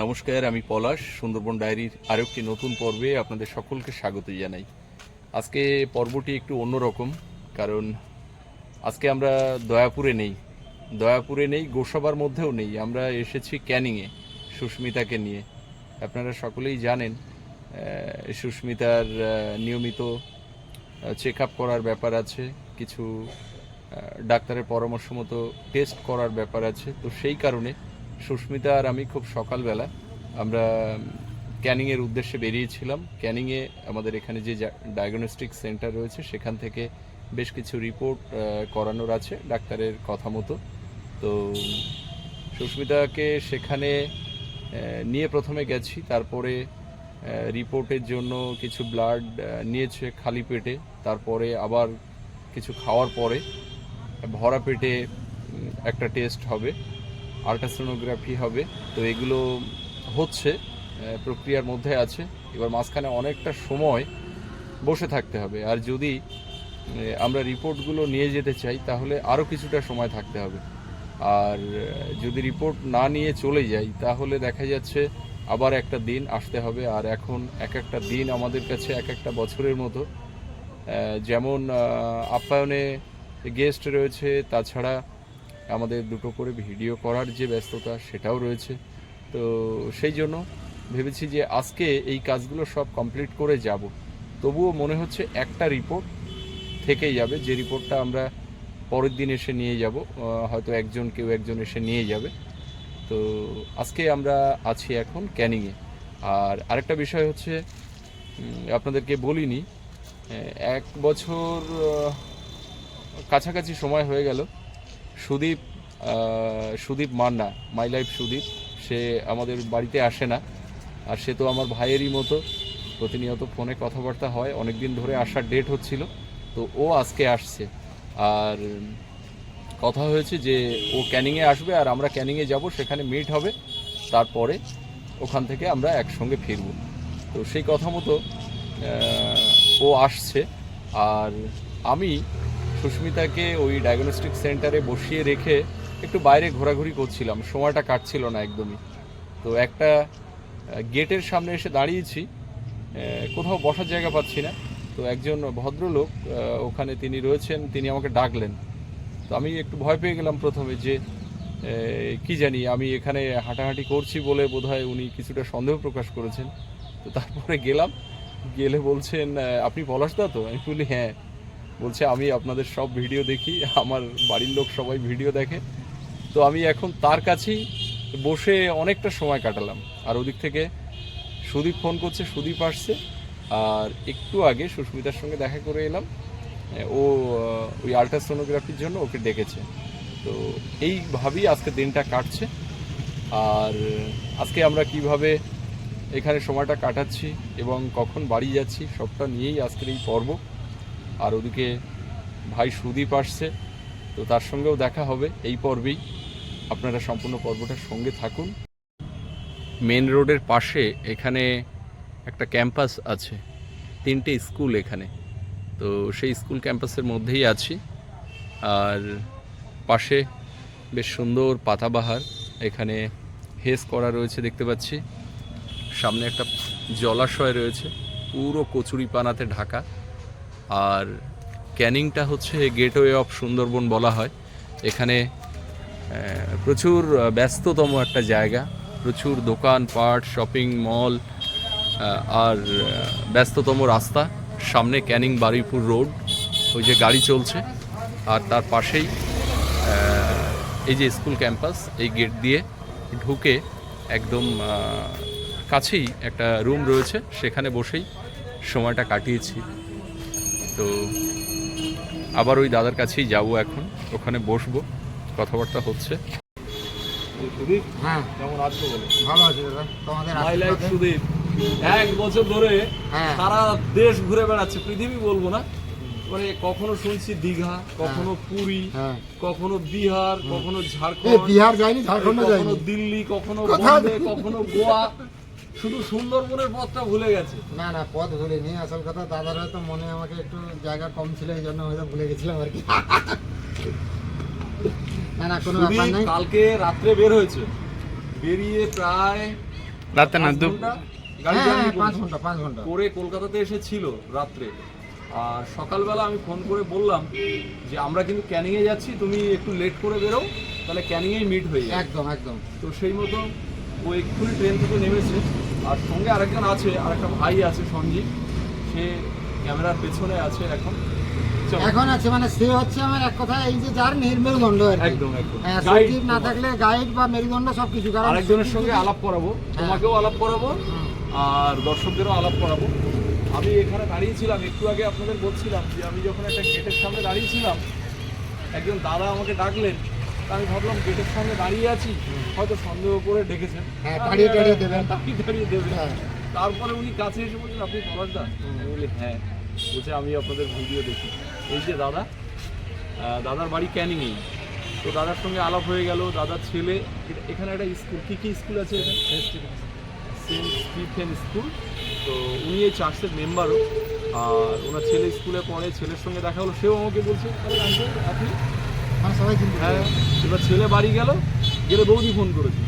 নমস্কার, আমি পলাশ, সুন্দরবন ডায়েরির আরও একটি নতুন পর্বে আপনাদের সকলকে স্বাগত জানাই। আজকে পর্বটি একটু অন্যরকম, কারণ আজকে আমরা দয়াপুরে নেই। দয়াপুরে নেই, গোসাবার মধ্যেও নেই। আমরা এসেছি ক্যানিংয়ে, সুস্মিতাকে নিয়ে। আপনারা সকলেই জানেন সুস্মিতার নিয়মিত চেক আপ করার ব্যাপার আছে, কিছু ডাক্তারের পরামর্শ মতো টেস্ট করার ব্যাপার আছে। তো সেই কারণে সুস্মিতা আর আমি খুব সকালবেলা আমরা ক্যানিংয়ের উদ্দেশ্যে বেরিয়েছিলাম। ক্যানিংয়ে আমাদের এখানে যে ডায়াগনস্টিক সেন্টার রয়েছে, সেখান থেকে বেশ কিছু রিপোর্ট করানোর আছে ডাক্তারের কথা মতো। তো, সুস্মিতাকে সেখানে নিয়ে প্রথমে গেছি, তারপরে রিপোর্টের জন্য কিছু ব্লাড নিয়েছে খালি পেটে, তারপরে আবার কিছু খাওয়ার পরে ভরা পেটে একটা টেস্ট হবে। আল্ট্রাসোনোগ্রাফি হবে। তো এগুলো হচ্ছে প্রক্রিয়ার মধ্যে আছে। এবার মাঝখানে অনেকটা সময় বসে থাকতে হবে। আর যদি আমরা রিপোর্টগুলো নিয়ে যেতে চাই, তাহলে আরও কিছুটা সময় থাকতে হবে। আর যদি রিপোর্ট না নিয়ে চলে যাই, তাহলে দেখা যাচ্ছে আবার একটা দিন আসতে হবে। আর এখন এক একটা দিন আমাদের কাছে এক একটা বছরের মতো। যেমন আপ্যায়নে গেস্ট রয়েছে, তাছাড়া আমাদের দুটো করে ভিডিও করার যে ব্যস্ততা সেটাও রয়েছে। তো সেই জন্য ভেবেছি যে আজকে এই কাজগুলো সব কমপ্লিট করে যাব। তবুও মনে হচ্ছে একটা রিপোর্ট থেকেই যাবে। যে রিপোর্টটা আমরা পরের দিন এসে নিয়ে যাব হয়তো একজন কেউ একজন এসে নিয়ে যাবে। তো আজকে আমরা আছি এখন ক্যানিংয়ে। আর আরেকটা বিষয় হচ্ছে আপনাদেরকে বলিনি এক বছর কাছাকাছি সময় হয়ে গেল। Sudip Sudip Manna my life Sudip. সে আমাদের বাড়িতে আসে না। আর সে তো আমার ভাইয়েরই মতো। প্রতিনিয়ত ফোনে কথাবার্তা হয়। অনেক দিন ধরে আসার ডেট হচ্ছিল। তো ও আজকে আসছে। আর কথা হয়েছে যে, ও ক্যানিংয়ে আসবে আর আমরা ক্যানিংয়ে যাব। সেখানে মিট হবে। তারপরে ওখান থেকে আমরা একসঙ্গে ফিরব। তো সেই কথা মতো ও আসছে। আর আমি সুস্মিতাকে ওই ডায়াগনস্টিক সেন্টারে বসিয়ে রেখে একটু বাইরে ঘোরাঘুরি করছিলাম। সময়টা কাটছিল না একদমই। তো একটা গেটের সামনে এসে দাঁড়িয়েছি। কোথাও বসার জায়গা পাচ্ছি না। তো একজন ভদ্রলোক ওখানে তিনি রয়েছেন, তিনি আমাকে ডাকলেন। তো আমি একটু ভয় পেয়ে গেলাম প্রথমে যে কি জানি, আমি এখানে হাঁটাহাঁটি করছি বলে বোধহয় উনি কিছুটা সন্দেহ প্রকাশ করেছেন। তো তারপরে গেলাম। গেলে বলছেন আপনি পলাশদা তো? আমি বলি হ্যাঁ। বলছে, আমি আপনাদের সব ভিডিও দেখি, আমার বাড়ির লোক সবাই ভিডিও দেখে। তো আমি এখন তার কাছেই বসে অনেকটা সময় কাটালাম। আর ওদিক থেকে সুদীপ ফোন করছে, সুদীপ আসছে। আর একটু আগে সুস্মিতার সঙ্গে দেখা করে এলাম। ও ওই আল্ট্রাসোনোগ্রাফির জন্য ওকে ডেকেছে। তো এইভাবেই আজকে দিনটা কাটছে। আর আজকে আমরা কীভাবে এখানে সময়টা কাটাচ্ছি এবং কখন বাড়ি যাচ্ছি, সবটা নিয়েই আজকের এই পর্ব। আর ওদিকে ভাই সুদীপ আসছে, তো তার সঙ্গেও দেখা হবে এই পর্বেই। আপনারা সম্পূর্ণ পর্বটার সঙ্গে থাকুন। মেন রোডের পাশে এখানে একটা ক্যাম্পাস আছে, তিনটে স্কুল এখানে। তো সেই স্কুল ক্যাম্পাসের মধ্যেই আছি। আর পাশে বেশ সুন্দর পাতাবাহার, এখানে হেস করা রয়েছে দেখতে পাচ্ছি। সামনে একটা জলাশয় রয়েছে, পুরো কচুরি পানাতে ঢাকা। আর ক্যানিংটা হচ্ছে গেটওয়ে অফ সুন্দরবন বলা হয়। এখানে প্রচুর ব্যস্ততম একটা জায়গা, প্রচুর দোকান, পাট, শপিং, মল আর ব্যস্ততম রাস্তা। সামনে ক্যানিং বারুইপুর রোড, ওই যে গাড়ি চলছে। আর তার পাশেই এই যে স্কুল ক্যাম্পাস, এই গেট দিয়ে ঢুকে একদম কাছেই একটা রুম রয়েছে। সেখানে বসেই সময়টা কাটিয়েছি। তো আবার ওই দাদার কাছেই যাব এখন। ওখানে বসবো। কথাবার্তা হচ্ছে। সুদীপ হ্যাঁ। কেমন আছো বলো? ভালো আছি দাদা। তোমাদের মাই লাইফ সুদীপ। এক বছর ধরে হ্যাঁ। সারা দেশ ঘুরে বেড়াচ্ছে পৃথিবী বলব না। মানে কখনো শুনছি দীঘা কখনো পুরী হ্যাঁ। কখনো বিহার কখনো ঝাড়খণ্ড বিহার যায়নি ঝাড়খণ্ড কখনো যায়নি। দিল্লি কখনো বোম্বে কখনো গোয়া। শুধু সুন্দরবনের পথটা ভুলে গেছে। না না পথ ভুলিনি আসল কথা দাদার হয়তো মনে আমাকে একটু জায়গা কম ছিল এই জন্য হয়তো ভুলে গেছিলাম আর কি। না না কোনো ব্যাপার নাই। কালকে রাত্রে বের হয়েছে। বেরিয়ে প্রায় রাতে না পাঁচ দু হ্যাঁ হ্যাঁ, পাঁচ ঘণ্টা পাঁচ ঘণ্টা। করে কলকাতাতে এসেছিল রাত্রে। আর সকালবেলা আমি ফোন করে বললাম যে আমরা কিন্তু ক্যানিংয়ে যাচ্ছি তুমি একটু লেট করে বেরো তাহলে ক্যানিংয়েই মিট হয়ে যাবে। একদম একদম। তো সেই মতো ও এক্ষুনি ট্রেন থেকে নেমেছে। আর সঙ্গে আরেকজন আছে আরেকটা ভাই আছে সঞ্জীব সে ক্যামেরার পেছনে আছে এখন। এখন আছে মানে সে হচ্ছে আমার এক কথা এই যে যার নির্মেরুদণ্ড আর একদম একদম। হ্যাঁ, সজীব না থাকলে গাইড বা মেরুদণ্ড সবকিছু কারণ আরেকজনের সঙ্গে আলাপ করাবো। তোমাকেও আলাপ করাবো। আর দর্শকদেরও আলাপ করাবো। আমি এখানে দাঁড়িয়েছিলাম একটু আগে আপনাদের বলছিলাম যে আমি যখন একটা গেটের সামনে দাঁড়িয়েছিলাম একজন দাদা আমাকে ডাকলেন আমি ভাবলাম গেটের সামনে দাঁড়িয়ে আছি হয়তো সন্দেহ করে ডেকেছেন। হ্যাঁ, তাড়িয়ে দেবেন। টাড়িয়ে দেবেন। হ্যাঁ। তারপরে উনি কাছে এসে বলছেন আপনি পলাশদা আমি বলি হ্যাঁ। বলছে আমি আপনাদের ভিডিও দেখি। এই যে দাদা দাদার বাড়ি ক্যানিংয়েই তো দাদার সঙ্গে আলাপ হয়ে গেল দাদার ছেলে এখানে একটা স্কুল কী কী স্কুল আছে এখানে? Saint Stephen school. তো উনি এই চার্চের মেম্বারও। আর ওনার ছেলে স্কুলে পড়ে ছেলের সঙ্গে দেখা হলো সেও আমাকে বলছে "আরে uncle, আপনি মানে সবাই হ্যাঁ এবার ছেলে বাড়ি গেল গেলে বৌদি ফোন করেছে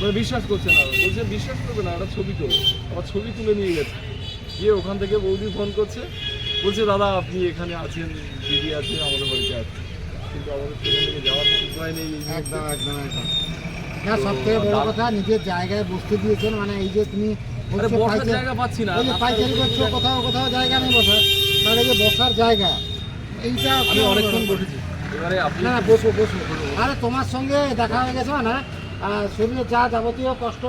মানে বিশ্বাস করছে না বলছে বিশ্বাস করবে না একটা ছবি তোলো। আবার ছবি তুলে নিয়ে গেছে। গিয়ে ওখান থেকে বৌদি ফোন করছে বলছে দাদা আপনি এখানে আছেন দিদি আছে আমাদের বাড়িতে আছে কিন্তু আমাদের সেখান যাওয়ার উপায় নেই একদম একদম একদম। সব থেকে বড় কথা নিজের জায়গায় বসতে দিয়েছেন। মানে এই যে তুমি জায়গা পাচ্ছি না করছ কোথাও কোথাও জায়গা নেই বসার। তাহলে যে বসার জায়গা এইটা আমি অনেকক্ষণ বসেছি। এবারে আপনি না না বসো বসো। আরে তোমার সঙ্গে দেখা হয়ে গেছে আহ, শরীরে যা যাবতীয় কষ্ট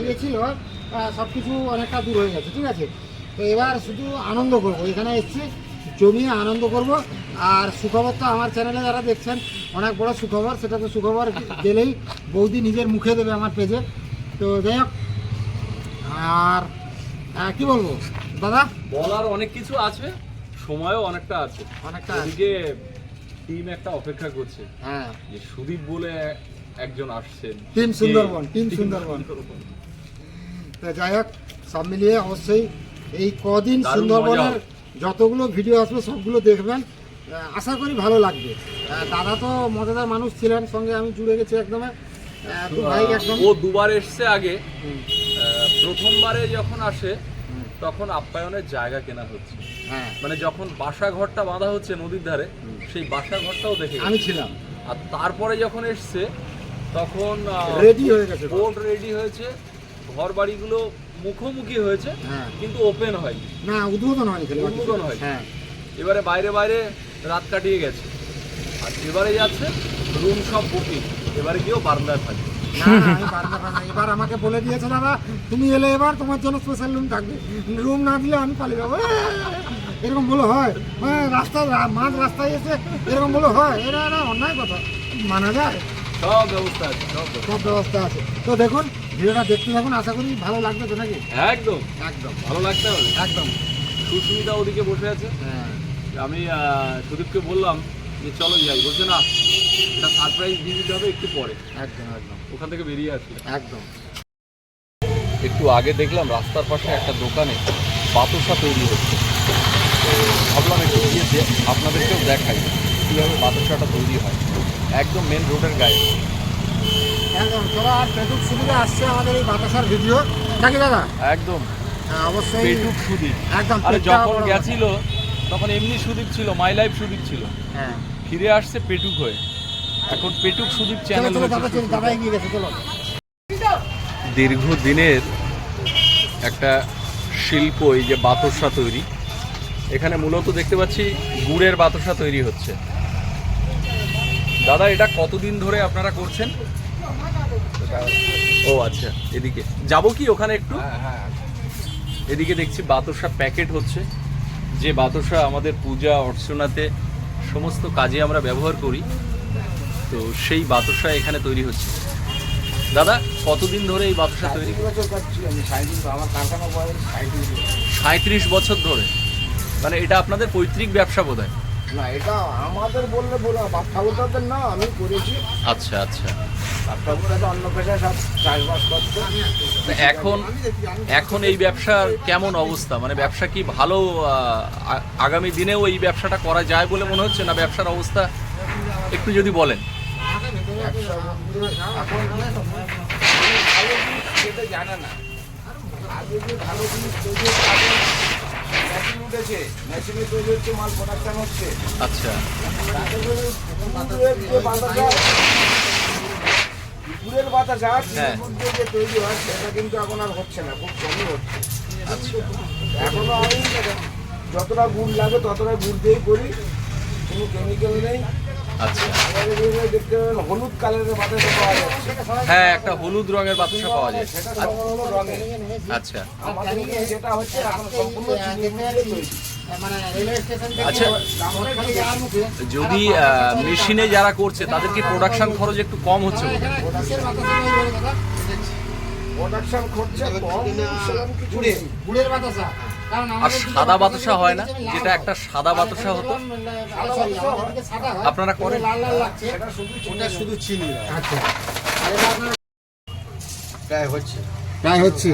ইয়ে ছিল সব কিছু অনেকটা দূর হয়ে গেছে ঠিক আছে? তো এবার শুধু আনন্দ করব। এখানে এসেছি জমিয়ে আনন্দ করব। আর সুখবর তো আমার চ্যানেলে যারা দেখছেন অনেক বড় সুখবর সেটা তো সুখবর গেলেই বৌদি নিজের মুখে দেবে আমার পেজে তো যাই হোক আর আহ, কি বলব? দাদা? বলার অনেক কিছু আছে সময়ও অনেকটা আছে। অনেকটা আছে। টিম একটা অপেক্ষা করছে। হ্যাঁ। যে সুদীপ বলে একজন আসছেন। টিম? সুন্দরবন, টিম সুন্দরবন। তো যাই হোক সব মিলিয়ে অবশ্যই এই কদিন সুন্দরবনের যতগুলো ভিডিও আসবে সবগুলো দেখবেন। আশা করি ভালো লাগবে। দাদা তো মজাদার মানুষ ছিলেন সঙ্গে আমি জুড়ে গেছি একদম। ও দুবার এসছে আগে। প্রথমবারে যখন আসে তখন আপ্যায়নের জায়গা কেনা হচ্ছে। হ্যাঁ। মানে যখন বাসা ঘরটা বাঁধা হচ্ছে নদীর ধারে সেই বাসা ঘরটাও দেখে আমি ছিলাম। আর তারপরে যখন এসছে তখন রেডি হয়ে গেছে। বোর্ড রেডি হয়েছে। ঘর বাড়িগুলো মুখোমুখি হয়েছে হ্যাঁ। কিন্তু ওপেন হয়নি। না উদ্বোধন হয়নি উদ্বোধন। হয়নি। হ্যাঁ। এবারে বাইরে বাইরে রাত কাটিয়ে গেছে। আর এবারে যাচ্ছে রুম সব বুকিং এবারে গিয়েও বারান্দায় থাকবে। না এবার আমাকে বলে দিয়েছে দাদা তুমি এলে এবার তোমার জন্য স্পেশাল রুম থাকবে। রুম না দিলে আমি পালিয়ে যাব। এরকম বলে হয়? মানে রাস্তায় রা- মাঝ রাস্তায় এসে এরকম বলে হয়? এটা একটা অন্যায় কথা। মানা যায়? সব ব্যবস্থা আছে সব ব্যবস্থা। আছে। তো দেখুন ভিডিওটা দেখতে থাকুন আশা করি ভালো লাগবে তো নাকি? একদম। একদম। ভালো লাগতে হবে একদম। সুস্মিতা ওদিকে বসে আছে। হ্যাঁ। আমি সুদীপকে বললাম যে চলো যাই। বলছে না এটা সারপ্রাইজ দিয়ে দিতে হবে একটু পরে। একদম একদম। ওখান থেকে বেরিয়ে আসলে একদম। একটু আগে দেখলাম রাস্তার পাশে একটা দোকানে বাতাসা তৈরি হচ্ছে। তো ভাবলাম একটু গিয়ে আপনাদেরকেও দেখাই কীভাবে বাতাসাটা তৈরি হয়। একদম মেন রোডের গায়ে। একদম চলো আর পেটুক সুবিধা আসছে আমাদের এই বাতাসার ভিডিও। নাকি দাদা? একদম। হ্যাঁ অবশ্যই। পেটুক সুদীপ। একদম আরে যখন গেছিল তখন এমনি সুদীপ ছিল মাই লাইফ সুদীপ ছিল। হ্যাঁ। ফিরে আসছে পেটুক হয়ে। এখন পেটুক সুদীপ চ্যানেল দীর্ঘদিনের একটা শিল্প এই যে বাতসা তৈরি এখানে মূলত দেখতে পাচ্ছি গুড়ের বাতসা তৈরি হচ্ছে। দাদা এটা কতদিন ধরে আপনারা করছেন? ও আচ্ছা এদিকে। যাব কি ওখানে একটু? এদিকে দেখছি বাতসা প্যাকেট হচ্ছে। যে বাতসা আমাদের পূজা অর্চনাতে সমস্ত কাজে আমরা ব্যবহার করি তো সেই বাতসা এখানে তৈরি হচ্ছে। দাদা কতদিন ধরে এই বাতসা তৈরি? সাঁত্রিশ বছর ধরে? মানে এটা আপনাদের পৈতৃক ব্যবসা বোধ হয় না এটা আমাদের বললে বলো বাপ ঠাকুরদাদের না আমি করেছি আচ্ছা আচ্ছা বাপ ঠাকুরদা অন্য পেশায় সব চাষবাস করতো এখন এখন এই ব্যবসার কেমন অবস্থা মানে ব্যবসা কি ভালো আগামী দিনেও এই ব্যবসাটা করা যায় বলে মনে হচ্ছে না ব্যবসার অবস্থা একটু যদি বলেন জানে না আগে যে ভালো জিনিস তৈরি হচ্ছে আগে মেশিন উঠেছে মেশিনে তৈরি হচ্ছে মাল প্রোডাকশন হচ্ছে। আচ্ছা। পুকুরের বাতাসা হ্যাঁ। যে তৈরি হয় সেটা কিন্তু এখন আর হচ্ছে না খুব কমই হচ্ছে। আচ্ছা। এখনও আমি যতটা গুড় লাগে ততটা গুড় দিয়েই করি কোনো কেমিক্যাল নেই। আচ্ছা। দেখতে পাবেন হলুদ কালারের বাতাসা পাওয়া যাচ্ছে হ্যাঁ একটা হলুদ রঙের বাতাসা পাওয়া যায়। সেটা সম্পূর্ণ রঙের। আচ্ছা। আমাদের যেটা হচ্ছে এখন সম্পূর্ণ চিনি দেখতে দিয়ে পাচ্ছি, তৈরি। মানে রেলওয়ে স্টেশন থেকে আচ্ছা, যদি মেশিনে যারা করছে তাদের কি প্রোডাকশন খরচ একটু কম হচ্ছে হয়? প্রোডাকশন খরচা কম সেরকম কিছু গুড়ের বাতাসা? আর সাদা বাতাসা হয় না যেটা একটা সাদা বাতাসা হতো। হয়। আপনারা করেন? লাল লাল লাগছে। সেটা শুধু ওটা শুধু চিনি আচ্ছা। আর এটা আপনার প্রায় হচ্ছে। প্রায় হচ্ছে।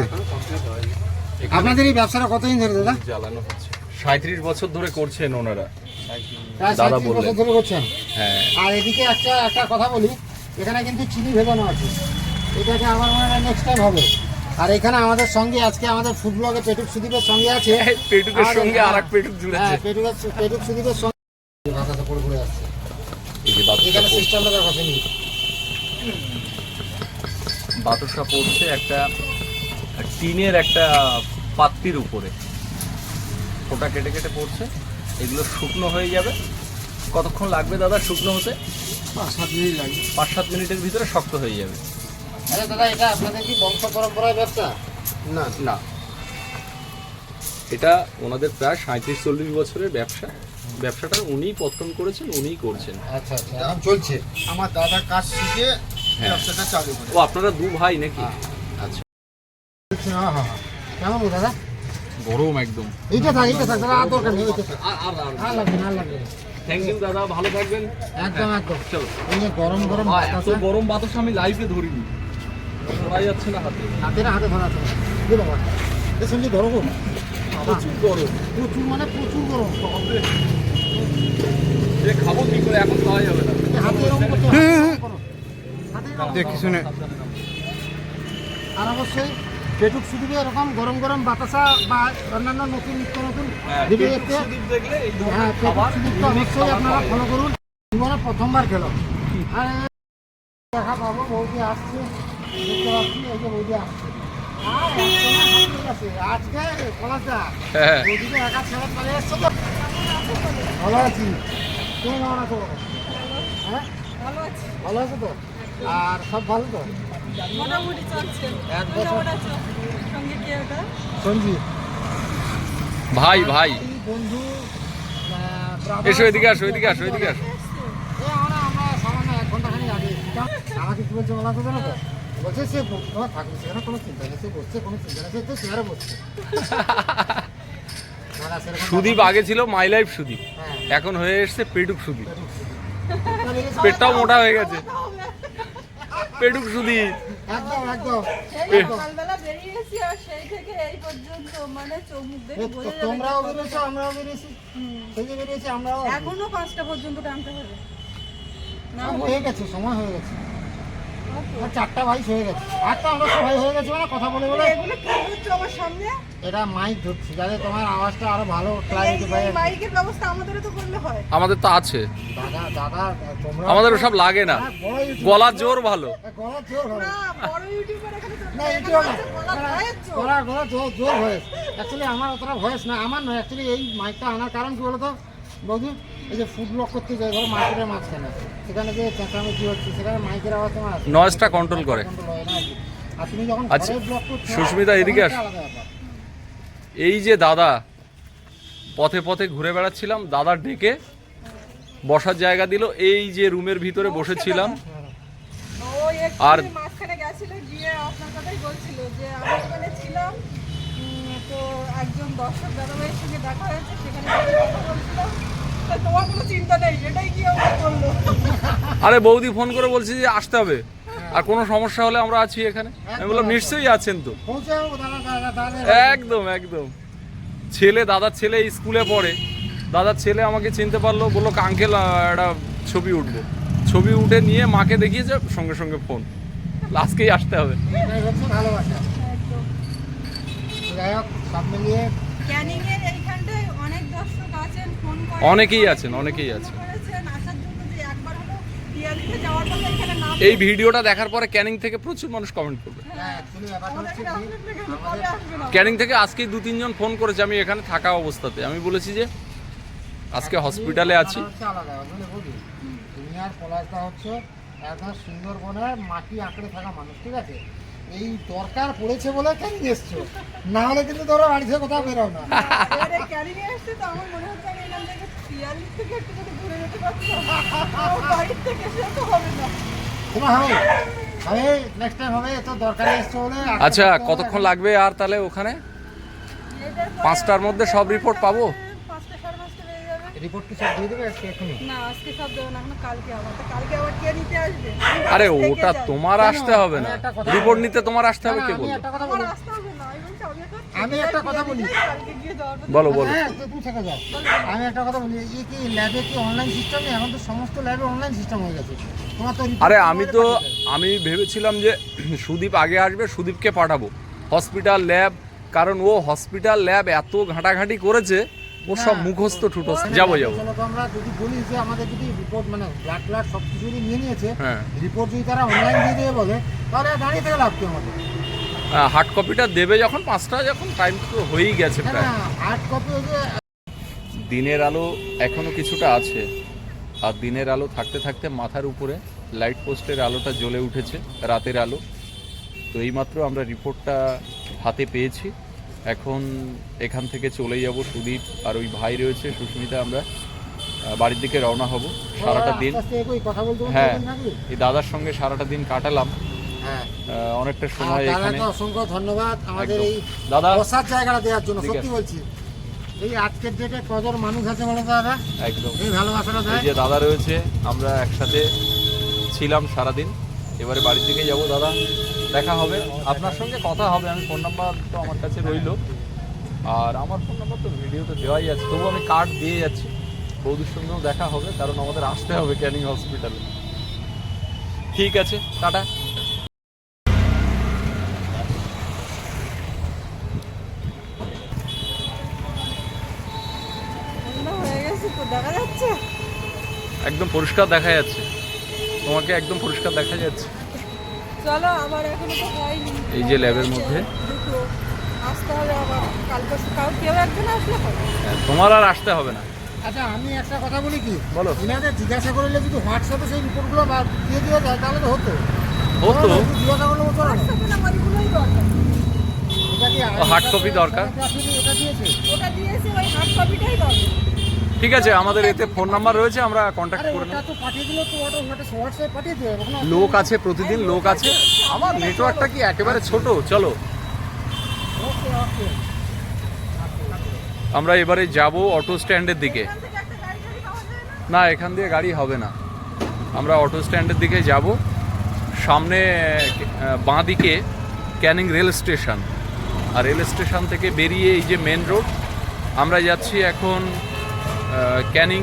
আপনাদের এই ব্যবসাটা কতদিন ধরে দাদা? জ্বালানো হচ্ছে। সাঁত্রিশ বছর ধরে করছেন ওনারা। দাদা বছর ধরে করছেন? হ্যাঁ। আর এদিকে একটা একটা কথা বলি এখানে কিন্তু চিনি ভেজানো আছে। এটাকে আমার মনে হয় নেক্সট টাইম হবে। আর এখানে আমাদের সঙ্গে আজকে আমাদের ফুড ব্লগে পেটুক সুদীপের সঙ্গে আছে। পেটুকের সঙ্গে আর এক পেটুক জুড়েছে হ্যাঁ পেটুকের পেটুক সুদীপের সঙ্গে বাতাসা পড়ে পড়ে আসছে। এখানে। সিস্টেমটা দেখা নেই বাতাসা পড়ছে একটা টিনের একটা পাত্রির উপরে। ওটা কেটে কেটে পড়ছে। এগুলো শুকনো হয়ে যাবে। কতক্ষণ লাগবে দাদা শুকনো হতে? পাঁচ সাত মিনিট লাগবে। পাঁচ সাত মিনিটের ভিতরে শক্ত হয়ে যাবে। আরে দাদা এটা আপনাদের কি বংশ পরম্পরায় ব্যবসা? না। না। এটা ওনাদের প্রায় সাঁত্রিশ চল্লিশ বছরের ব্যবসা। ব্যবসাটা উনিই পত্তন করেছেন উনিই করছেন। আচ্ছা আচ্ছা। এখন চলছে। আমার দাদা কাজ শিখে হ্যাঁ। ব্যবসাটা চালু করে ও আপনারা দু ভাই নাকি? আচ্ছা। হ্যাঁ হ্যাঁ হ্যাঁ। কেমন দাদা? গরম একদম। এইটা থাক এইটা থাক দাদা আর দরকার নেই আর আর আর। লাগবে না লাগবে থ্যাংক ইউ দাদা ভালো থাকবেন। একদম একদম। চলো। এই যে গরম গরম এত গরম বাতাস আমি লাইভে ধরিনি। ধরা যাচ্ছে না হাতে। হাতে না হাতে ধরা আছে। কি বাবা এ শুনছি ধরো গো প্রচুর গরম। প্রচুর মানে প্রচুর গরম। যে খাব কি করে? এখন খাওয়া যাবে না। হাতে এরকম করতে। দেখি শুনে। আর অবশ্যই পেটুক সুদীপে এরকম গরম গরম বাতাসা বা অন্যান্য নতুন নিত্য নতুন হ্যাঁ, ভিডিও দেখতে দেখলে হ্যাঁ পেটুক অবশ্যই আপনারা ফলো করুন। জীবনে প্রথমবার খেলো। আর দেখা পাবো বৌদি আসছে। একা তো ভালো আছি তুমি হ্যাঁ ভালো আছি ভালো আছো তো আর সব ভালো তো ভাই ভাই। বন্ধু এসো এদিকে আসো এদিকে আসো এদিকে আসো। আমরা সামান্য এক ঘণ্টা খানিক আগে। আমাকে কি বলছে বলা তো জানো তো? বলছে সে তোমার থাকবে সেখানে কোনো চিন্তা নেই সে বসছে কোনো চিন্তা নেই সে তো চেয়ারে বসছে সুদীপ আগে ছিল মাই লাইফ সুদীপ। হ্যাঁ, এখন হয়ে এসছে পেটুক সুদীপ। পেটটাও মোটা হয়ে গেছে। পেটুক সুদীপ। একদম একদম। সেই সকালবেলা বেরিয়ে গেছি আর সেই থেকে এই পর্যন্ত মানে তোমরাও বেরিয়েছো আমরাও বেরিয়েছি। সেই বেরিয়েছি আমরাও। এখনও পাঁচটা পর্যন্ত টানতে হবে। না না, হয়ে গেছে সময় হয়ে গেছে। চারটা ভাই হয়ে গেছে। আটটা আমরা সবাই হয়ে গেছে মানে কথা বলে বলে এগুলো কি হচ্ছে আমার সামনে? এটা মাইক ধরছি যাতে তোমার আওয়াজটা আরও ভালো ক্লারিটি পায়। মাইকের ব্যবস্থা আমাদেরও তো করলে হয়। আমাদের তো আছে। দাদা দাদা তোমরা আমাদের ওসব লাগে না। হ্যাঁ। গলার জোর ভালো। গলার জোর ভালো না বড় ইউটিউবার এখানে না এখানে ইউটিউব না। আছে গলা গলা গলা জোর। জোর ভয়েস। অ্যাকচুয়ালি আমার অতটা ভয়েস না আমার নয়। অ্যাকচুয়ালি এই মাইকটা আনার কারণ কি বলতো? বৌদি এই যে ফুড ব্লক করতে যাই ধরো মার্কেটের মাঝখানে সেখানে যে চেঁচামেচি হচ্ছে সেখানে মাইকের আওয়াজ তোমার। নয়েজটা কন্ট্রোল করে। আর তুমি যখন আচ্ছা, ঘরে ব্লক করছ সুস্মিতা, এদিকে আসো। এই যে দাদা পথে পথে ঘুরে বেড়াচ্ছিলাম দাদা ডেকে বসার জায়গা দিল এই যে রুমের ভিতরে বসেছিলাম। আর- মাঝখানে গেছিল গিয়ে আপনার কথাই বলছিল যে আমি ছিলাম তো একজন দর্শক দাদাভাইয়ের সঙ্গে দেখা হয়েছে সেখানে বলছিলাম। তোমার কোনো চিন্তা নেই এটাই কি আমাকে বলল? আরে বৌদি ফোন করে বলছি যে আসতে হবে। আর কোনো সমস্যা হলে আমরা আছি এখানে। আমি বললাম নিশ্চয়ই আছেন তো। একদম একদম। ছেলে দাদার ছেলে স্কুলে পড়ে। দাদার ছেলে আমাকে চিনতে পারল বলল আঙ্কেল একটা ছবি উঠবো। ছবি উঠে নিয়ে মাকে দেখিয়েছে সঙ্গে সঙ্গে ফোন। আজকেই আসতে হবে। ভালোবাসা। যাই হোক সব মিলিয়ে ক্যানিং এইখানটায় অনেক দর্শক আছেন ফোন করে অনেকেই আছেন, অনেকেই আছেন। আসার জন্য যে একবার হলো রিয়ালিতে যাওয়ার পরে এখানে নাম এই ভিডিওটা দেখার পরে ক্যানিং থেকে প্রচুর মানুষ কমেন্ট করবে। হ্যাঁ ক্যানিং থেকে আজকে দু তিনজন ফোন করেছে আমি এখানে থাকা অবস্থাতে। আমি বলেছি যে আজকে হসপিটালে আছি। তুমি আর পলাশদা হচ্ছে একদম সুন্দরবনের মাটি আঁকড়ে থাকা মানুষ ঠিক আছে? এই দরকার পড়েছে বলে কেন এসছো। না হলে কিন্তু ধরো বাড়ি থেকে কোথাও বেরো না। মনে আচ্ছা কতক্ষণ লাগবে আর তাহলে ওখানে? পাঁচটার মধ্যে সব রিপোর্ট পাবো? পাঁচটা সাড়ে পাঁচটা বেজে যাবে রিপোর্ট কি সব দিয়ে দেবে আজকে এখনই? না আজকে সব দেবো না এখন কালকে আবার। তো কালকে আবার কে নিতে আসবে? আরে ওটা তোমার আসতে হবে না। আমি একটা কথা রিপোর্ট নিতে তোমার আসতে হবে কে আমি একটা কথা বলি। আসতে হবে না আমি একটা কথা বলি। বলো বলো। হ্যাঁ তুমি থেকে যাও আমি একটা কথা বলি এই কি ল্যাবে কি অনলাইন সিস্টেম এখন তো সমস্ত ল্যাবে অনলাইন সিস্টেম হয়ে গেছে। তোমার তো আরে আমি তো আমি ভেবেছিলাম যে সুদীপ আগে আসবে সুদীপকে পাঠাবো। হসপিটাল ল্যাব কারণ ও হসপিটাল ল্যাব এত ঘাঁটাঘাঁটি করেছে ও সব মুখস্থ ঠুটস্থ। যাব ল্যাবে যাব আমরা যদি বলি যে আমাদের যদি রিপোর্ট মানে ব্লাড ব্লাড সব কিছু যদি নিয়ে নিয়েছে হ্যাঁ। রিপোর্ট যদি তারা অনলাইন দিয়ে দেবে বলে তাহলে দাঁড়িয়ে থেকে লাভ কি আমাদের? হার্ড কপিটা দেবে যখন পাঁচটা যখন টাইম তো হয়েই গেছে প্রায়। হার্ড কপি যে দিনের আলো এখনও কিছুটা আছে আর দিনের আলো থাকতে থাকতে মাথার উপরে লাইট পোস্টের আলোটা জ্বলে উঠেছে রাতের আলো। তো এইমাত্র আমরা রিপোর্টটা হাতে পেয়েছি। এখন এখান থেকে চলে যাব সুদীপ আর ওই ভাই রয়েছে সুস্মিতা আমরা। বাড়ির দিকে রওনা হব সারাটা দিন। হ্যাঁ এই দাদার সঙ্গে সারাটা দিন কাটালাম। হ্যাঁ। অনেকটা সময় এখানে। অসংখ্য ধন্যবাদ আমাদের। এই দাদা বসার জায়গাটা দেওয়ার জন্য সত্যি বলছি। এই আজকের ডেটে কজন মানুষ আছে বলো দাদা? একদম। এই ভালোবাসাটা দেয় যে দাদা রয়েছে আমরা একসাথে ছিলাম সারাদিন। এবারে বাড়ির দিকে যাব দাদা। দেখা হবে। আপনার সঙ্গে কথা হবে। আমি ফোন নাম্বার তো আমার কাছে রইল। আর আমার ফোন নাম্বার তো ভিডিওতে দেওয়াই আছে। তবু আমি কার্ড দিয়ে যাচ্ছি। বৌদির সঙ্গেও দেখা হবে কারণ আমাদের আসতে হবে ক্যানিং হসপিটালে ঠিক আছে টাটা। তো একদম পরিষ্কার দেখা যাচ্ছে। তোমাকে একদম পরিষ্কার দেখা যাচ্ছে। চলো আমার এখনও তো হয়নি। এই যে ল্যাবের মধ্যে। আসতে হবে আবার। কালকে কাল কেউ একজন আসলে হবে। হ্যাঁ, তোমার আর আসতে হবে না। আচ্ছা আমি একটা কথা বলি কি? বলো। ইনাদের জিজ্ঞাসা করলে যদি হোয়াটসঅ্যাপে সেই রিপোর্টগুলো বা দিয়ে দেওয়া যায় তাহলে তো হতো। হতো। জিজ্ঞাসা করলে হতো না। হোয়াটসঅ্যাপে না ওইগুলোই দরকার। এটা কি ও, hard copy দরকার? এটা দিয়েছে? ওটা দিয়েছে ওই হার্ড কপিটাই দরকার। ঠিক আছে আমাদের এতে ফোন নাম্বার রয়েছে আমরা কন্ট্যাক্ট করে নেব। লোক আছে প্রতিদিন লোক আছে। আমার নেটওয়ার্কটা কি একেবারে ছোট? চলো। আমরা এবারে যাব অটো স্ট্যান্ডের দিকে। না এখান দিয়ে গাড়ি হবে না। আমরা অটো স্ট্যান্ডের দিকে যাব। সামনে বাঁ দিকে ক্যানিং রেল স্টেশন। আর রেল স্টেশন থেকে বেরিয়ে এই যে মেন রোড আমরা যাচ্ছি এখন ক্যানিং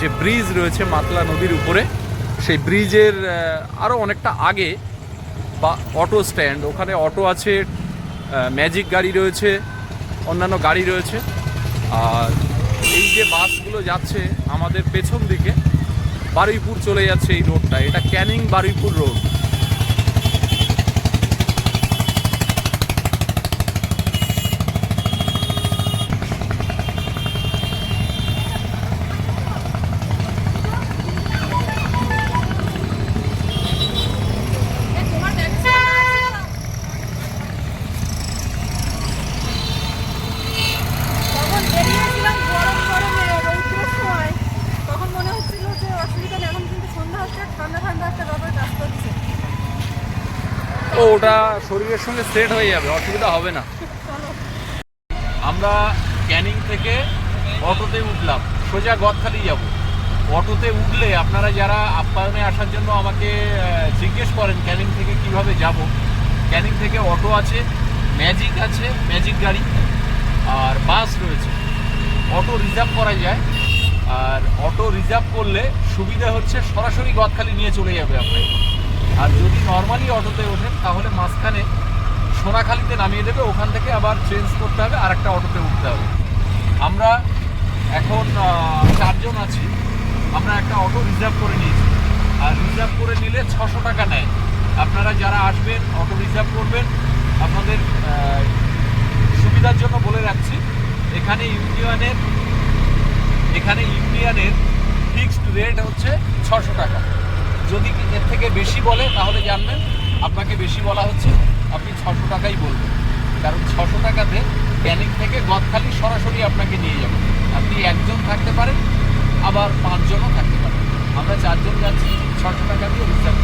যে ব্রিজ রয়েছে মাতলা নদীর উপরে, সেই ব্রিজের আরও অনেকটা আগে বা অটো স্ট্যান্ড। ওখানে অটো আছে ম্যাজিক গাড়ি রয়েছে, অন্যান্য গাড়ি রয়েছে। আর এই যে বাসগুলো যাচ্ছে আমাদের পেছন দিকে, বারুইপুর চলে যাচ্ছে এই রোডটা। এটা ক্যানিং বারুইপুর রোড। শরীরের সঙ্গে সেট হয়ে যাবে, অসুবিধা হবে না। আমরা ক্যানিং থেকে অটোতে উঠলাম, সোজা গদখালি যাব। অটোতে উঠলে আপনারা যারা আপ্যায়নে আসার জন্য আমাকে জিজ্ঞেস করেন ক্যানিং থেকে কীভাবে যাব। ক্যানিং থেকে অটো আছে ম্যাজিক আছে ম্যাজিক গাড়ি, আর বাস রয়েছে। অটো রিজার্ভ করা যায়, আর অটো রিজার্ভ করলে সুবিধা হচ্ছে সরাসরি গদখালি নিয়ে চলে যাবে আপনাকে আর যদি নর্মালি অটোতে ওঠেন, তাহলে মাঝখানে সোনাখালিতে নামিয়ে দেবে, ওখান থেকে আবার চেঞ্জ করতে হবে আর একটা অটোতে উঠতে হবে। আমরা এখন চারজন আছি, আমরা একটা অটো রিজার্ভ করে নিয়েছি। আর রিজার্ভ করে নিলে ছশো টাকা নেয়। আপনারা যারা আসবেন, অটো রিজার্ভ করবেন, আপনাদের সুবিধার জন্য বলে রাখছি, এখানে ইউনিয়নের এখানে ইউনিয়নের ফিক্সড রেট হচ্ছে ছশো টাকা। যদি এর থেকে বেশি বলে, তাহলে জানবেন, আপনাকে বেশি বলা হচ্ছে। আপনি ছশো টাকাই বলবেন। কারণ ছশো টাকাতে ক্যানিং থেকে গদখালি সরাসরি আপনাকে নিয়ে যাবে। আপনি একজন থাকতে পারেন, আবার পাঁচজনও থাকতে পারেন। আমরা চারজন যাচ্ছি, ছশো টাকা দিয়ে রিজার্ভ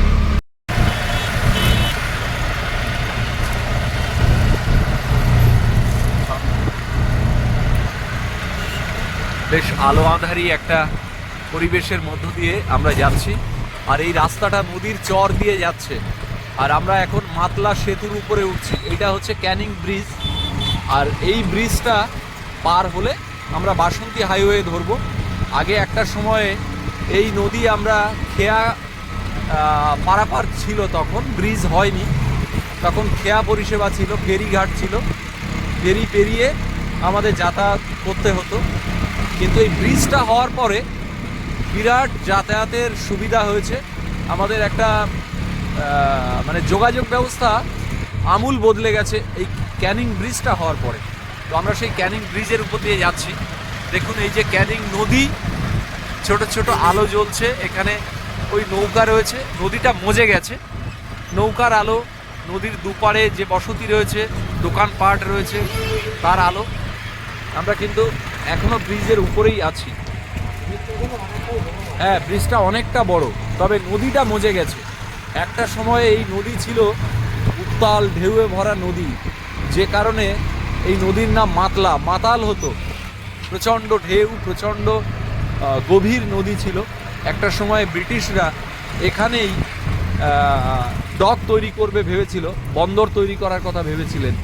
বেশ আলো আঁধারি একটা পরিবেশের মধ্য দিয়ে আমরা যাচ্ছি। আর এই রাস্তাটা নদীর চর দিয়ে যাচ্ছে। আর আমরা এখন মাতলা সেতুর উপরে উঠছি। এটা হচ্ছে ক্যানিং ব্রিজ। আর এই ব্রিজটা পার হলে আমরা বাসন্তী হাইওয়ে ধরবো। আগে একটা সময়ে এই নদী আমরা খেয়া পারাপার ছিল তখন, ব্রিজ হয়নি। তখন খেয়া পরিষেবা ছিল ফেরিঘাট ছিল। ফেরি পেরিয়ে আমাদের যাতায়াত করতে হতো। কিন্তু এই ব্রিজটা হওয়ার পরে বিরাট যাতায়াতের সুবিধা হয়েছে। আমাদের একটা মানে যোগাযোগ ব্যবস্থা আমূল বদলে গেছে এই ক্যানিং ব্রিজটা হওয়ার পরে। তো আমরা সেই ক্যানিং ব্রিজের উপর দিয়ে যাচ্ছি। দেখুন, এই যে ক্যানিং নদী, ছোট ছোট আলো জ্বলছে। এখানে ওই নৌকা রয়েছে। নদীটা মজে গেছে। নৌকার আলো, নদীর দুপারে যে বসতি রয়েছে দোকানপাট রয়েছে, তার আলো। আমরা কিন্তু এখনও ব্রিজের উপরেই আছি। হ্যাঁ ব্রিজটা অনেকটা বড়, তবে নদীটা মজে গেছে। একটা সময় এই নদী ছিল উত্তাল, ঢেউয়ে ভরা নদী। যে কারণে এই নদীর নাম মাতলা, মাতাল হতো। প্রচণ্ড ঢেউ, প্রচণ্ড গভীর নদী ছিল। একটা সময় ব্রিটিশরা এখানেই ডক তৈরি করবে ভেবেছিল, বন্দর তৈরি করার কথা ভেবেছিলেন।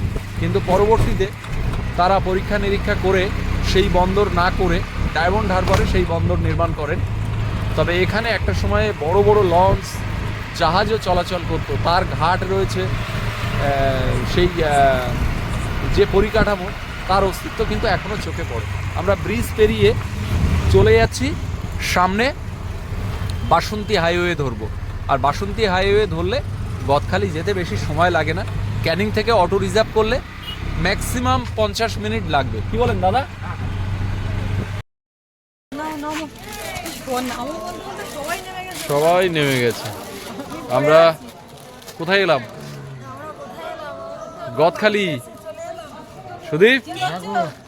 কিন্তু পরবর্তীতে তারা পরীক্ষা নিরীক্ষা করে সেই বন্দর না করে ডায়মন্ড হারবারে সেই বন্দর নির্মাণ করেন। তবে এখানে একটা সময়ে বড় বড় লঞ্চ জাহাজও চলাচল করতো। তার ঘাট রয়েছে সেই যে পরিকাঠামো তার অস্তিত্ব কিন্তু এখনও চোখে পড়ে। আমরা ব্রিজ পেরিয়ে চলে যাচ্ছি সামনে বাসন্তী হাইওয়ে ধরবো। আর বাসন্তী হাইওয়ে ধরলে গদখালি যেতে বেশি সময় লাগে না। ক্যানিং থেকে অটো রিজার্ভ করলে ম্যাক্সিমাম পঞ্চাশ মিনিট লাগবে। কি বলেন দাদা? সবাই নেমে গেছে। আমরা কোথায় এলাম? গদখালি। সুদীপ?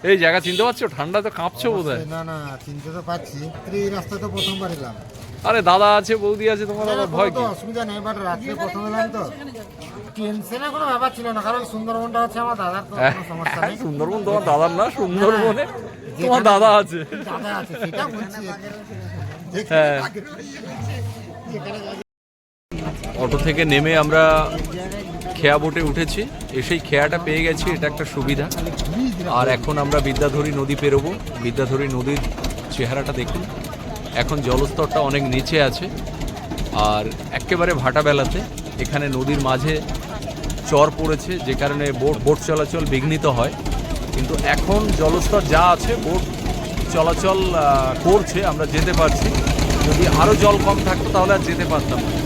এই জায়গা চিনতে পারছ? ঠান্ডা তো কাঁপছো বোধ না না চিনতে তো পাচ্ছি এই রাস্তা তো প্রথমবার এলাম। আরে দাদা আছে বৌদি আছে তোমার আবার ভয় কি? অসুবিধা নেই বাট রাত্রে প্রথম এলাম তো। টেনশনের কোনো ব্যাপার ছিল না কারণ সুন্দরবনটা হচ্ছে আমার দাদার তো কোনো সমস্যা নেই। সুন্দরবন তোমার দাদার না? সুন্দরবনে তোমার দাদা আছে। দাদা আছে সেটা বলছি। হ্যাঁ। অটো থেকে নেমে আমরা খেয়া বোটে উঠেছি। এসেই খেয়াটা পেয়ে গেছি, এটা একটা সুবিধা। আর এখন আমরা বিদ্যাধরী নদী পেরোবো। বিদ্যাধরী নদীর চেহারাটা দেখুন। এখন জলস্তরটা অনেক নিচে আছে। আর একেবারে ভাটাবেলাতে এখানে নদীর মাঝে চর পড়েছে, যে কারণে বোট বোট চলাচল বিঘ্নিত হয়। কিন্তু এখন জলস্তর যা আছে, বোট চলাচল করছে, আমরা যেতে পারছি। যদি আরও জল কম থাকতো তাহলে আর যেতে পারতাম না।